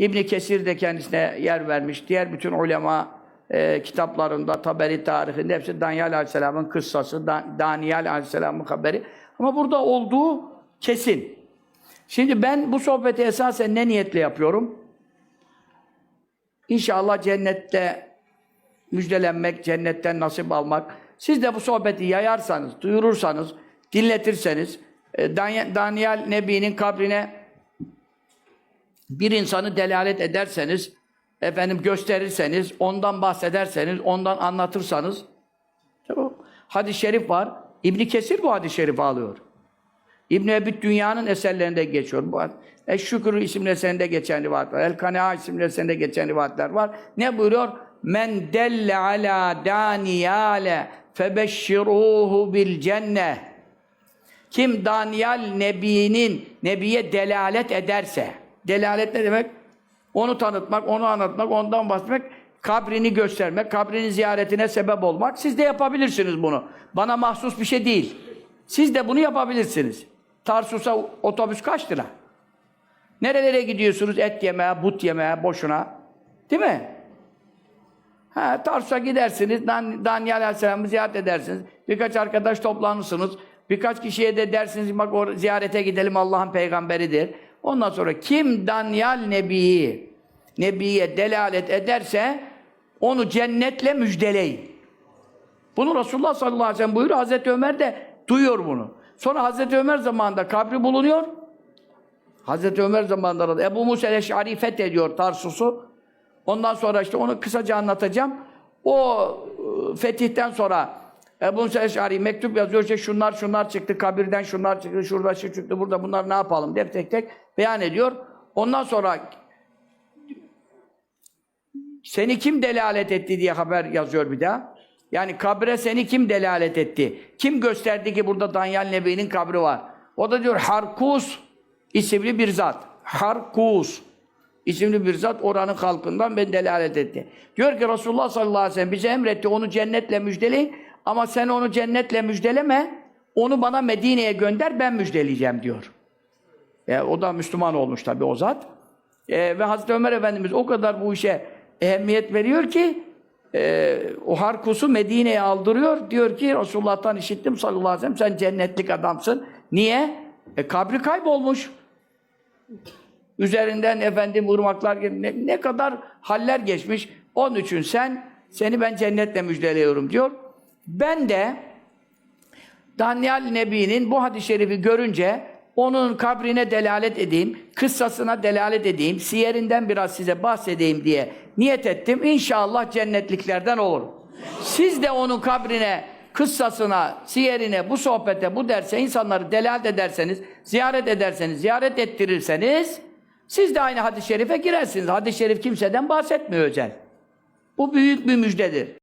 İbn Kesir de kendisine yer vermiş. Diğer bütün ulema e, kitaplarında, Taberi tarihinde hepsi Danyal Aleyhisselam'ın kıssası, Da- Daniyal Aleyhisselam'ın haberi. Ama burada olduğu kesin. Şimdi ben bu sohbeti esasen ne niyetle yapıyorum? İnşallah cennette müjdelenmek, cennetten nasip almak. Siz de bu sohbeti yayarsanız, duyurursanız, dinletirseniz, e, Dan- Daniel Nebi'nin kabrine bir insanı delalet ederseniz, efendim gösterirseniz, ondan bahsederseniz, ondan anlatırsanız, tamam. Hadis-i şerif var. İbn Kesir bu hadis-i şerifi alıyor. İbn Ebi Dünya'nın eserlerinde geçiyor. Bu Eşşükür isimli eserinde geçen rivayet. El Kanea isimli eserinde geçen rivayetler var. Ne buyuruyor? Men delle ala daniyale febeşşiruhu bil cenne. Kim Daniyal Nebi'nin Nebiye delalet ederse, delalet ne demek? Onu tanıtmak, onu anlatmak, ondan bahsetmek, kabrini göstermek, kabrinin ziyaretine sebep olmak. Siz de yapabilirsiniz bunu. Bana mahsus bir şey değil. Siz de bunu yapabilirsiniz. Tarsus'a otobüs kaç lira? Nerelere gidiyorsunuz? Et yemeye, but yemeye, boşuna. Değil mi? Ha, Tarsus'a gidersiniz, Dan Daniel Aleyhisselam'ı ziyaret edersiniz. Birkaç arkadaş toplanırsınız. Birkaç kişiye de dersiniz, bak o ziyarete gidelim Allah'ın peygamberidir. Ondan sonra kim Daniel Nebi'yi, Nebi'ye delalet ederse onu cennetle müjdeleyin. Bunu Resulullah sallallahu aleyhi ve sellem buyuruyor. Hazreti Ömer de duyuyor bunu. Sonra Hazreti Ömer zamanında kabri bulunuyor. Hazreti Ömer zamanında da Ebu Musa el-Eş'ari fethediyor Tarsus'u. Ondan sonra işte onu kısaca anlatacağım. O e, fetihten sonra Ebu Musa el-Eş'ari mektup yazıyor. İşte şunlar şunlar çıktı, kabirden şunlar çıktı, şurada şu çıktı, burada bunlar ne yapalım diye tek tek beyan ediyor. Ondan sonra seni kim delalet etti diye haber yazıyor bir daha. Yani kabre seni kim delalet etti? Kim gösterdi ki burada Danyal Nebi'nin kabri var? O da diyor Harkus isimli bir zat. Harkus isimli bir zat oranın halkından ben delalet etti. Diyor ki Resulullah sallallahu aleyhi ve sellem bize emretti onu cennetle müjdeleyin ama sen onu cennetle müjdeleme onu bana Medine'ye gönder ben müjdeleyeceğim diyor. E, o da Müslüman olmuş tabi o zat. E, ve Hazreti Ömer Efendimiz o kadar bu işe ehemmiyet veriyor ki e, o Harkus'u Medine'ye aldırıyor. Diyor ki Resulullah'tan işittim sallallahu aleyhi ve sellem sen cennetlik adamsın. Niye? E, kabri kaybolmuş. Üzerinden efendim ırmaklar ne, ne kadar haller geçmiş. Onun için sen seni ben cennetle müjdeliyorum diyor. Ben de Daniel Nebi'nin bu hadis-i şerifi görünce onun kabrine delalet edeyim, kıssasına delalet edeyim, siyerinden biraz size bahsedeyim diye niyet ettim. İnşallah cennetliklerden olur. Siz de onun kabrine, kıssasına, siyerine, bu sohbete, bu derse insanları delalet ederseniz, ziyaret ederseniz, ziyaret ettirirseniz siz de aynı hadis-i şerife girersiniz. Hadis-i şerif kimseden bahsetmiyor özel. Bu büyük bir müjdedir.